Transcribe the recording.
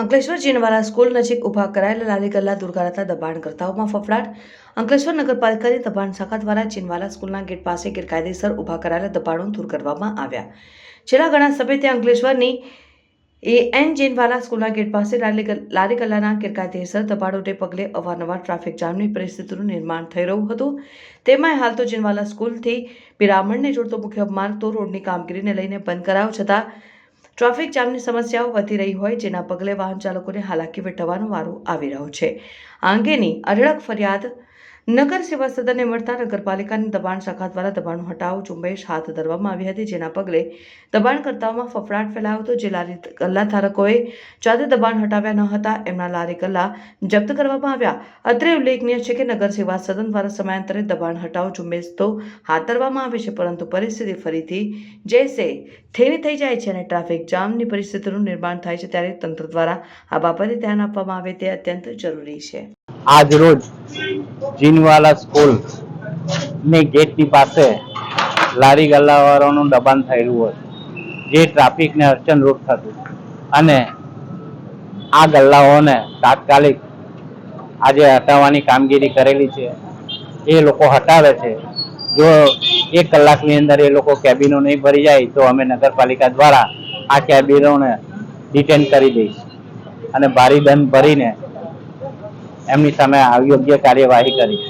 Ankleshwar Jinwala school નજીક ઊભા કરાયેલા લારી ગલ્લા દુર્ગારાતા દબાણ કરતાઓમાં ફફડાટ. અંકલેશ્વર નગરપાલિકાની દબાણ શાખા દ્વારા જીનવાલા સ્કૂલના ગેટ પાસે ગેરકાયદેસર ઊભા કરાયેલા દબાણો દૂર કરવામાં આવ્યા. છેલ્લા ઘણા સમય ત્યાં અંકલેશ્વરની એ એન જીનવાલા સ્કૂલના ગેટ પાસે લારી ગલ- લારી ગલ્લાના ગેરકાયદેસર દબાણોને પગલે અવારનવાર ટ્રાફિક જામની પરિસ્થિતિનું નિર્માણ થઈ રહ્યું હતું. તેમાંય હાલ તો જીનવાલા સ્કૂલથી પિરામણને જોડતો મુખ્ય માર્ગ તો રોડની કામગીરીને લઈને બંધ કરાયો છતાં ટ્રાફિક જામની સમસ્યાઓ વધી રહી હોય જેના પગલે વાહન ચાલકોને હાલાકી વેઠવાનો વારો આવી રહ્યો છે. આ અંગેની અઢળક ફરિયાદ નગર સેવા સદનને મળતા નગરપાલિકાની દબાણ શાખા દ્વારા દબાણ હટાવ, ઝુંબેશ હાથ ધરવામાં આવી હતી, જેના પગલે દબાણકર્તાઓમાં ફફડાટ ફેલાયો હતો, જે લારી ગલ્લા ધારકોએ જાતે દબાણ હટાવ્યા ન હતા. એમના લારી ગલ્લા જપ્ત કરવામાં આવ્યા. અત્રે ઉલ્લેખનીય છે કે નગર સેવા સદન દ્વારા સમયાંતરે દબાણ હટાવો, ઝુંબેશ તો હાથ ધરવામાં આવે છે, પરંતુ પરિસ્થિતિ ફરીથી જૈસે થેની થઈ જાય છે અને ટ્રાફિક જામની પરિસ્થિતિનું નિર્માણ થાય છે, ત્યારે તંત્ર દ્વારા આ બાબતે ધ્યાન આપવામાં આવે તે અત્યંત જરૂરી છે. આજ રોજ જીનવાલા સ્કૂલની ગેટની પાસે લારી ગલ્લાવાળાનું દબાણ થયેલું હતું જે ટ્રાફિકને અડચણરૂપ થતું. અને આ ગલ્લાઓને તાત્કાલિક આજે હટાવવાની કામગીરી કરેલી છે. એ લોકો હટાવે છે. જો એક કલાકની અંદર એ લોકો કેબિનો નહીં ભરી જાય, તો અમે નગરપાલિકા દ્વારા આ કેબિનોને ડિટેન કરી દઈશ. અને ભારી દંડ ભરીને એમની સામે યોગ્ય કાર્યવાહી કરી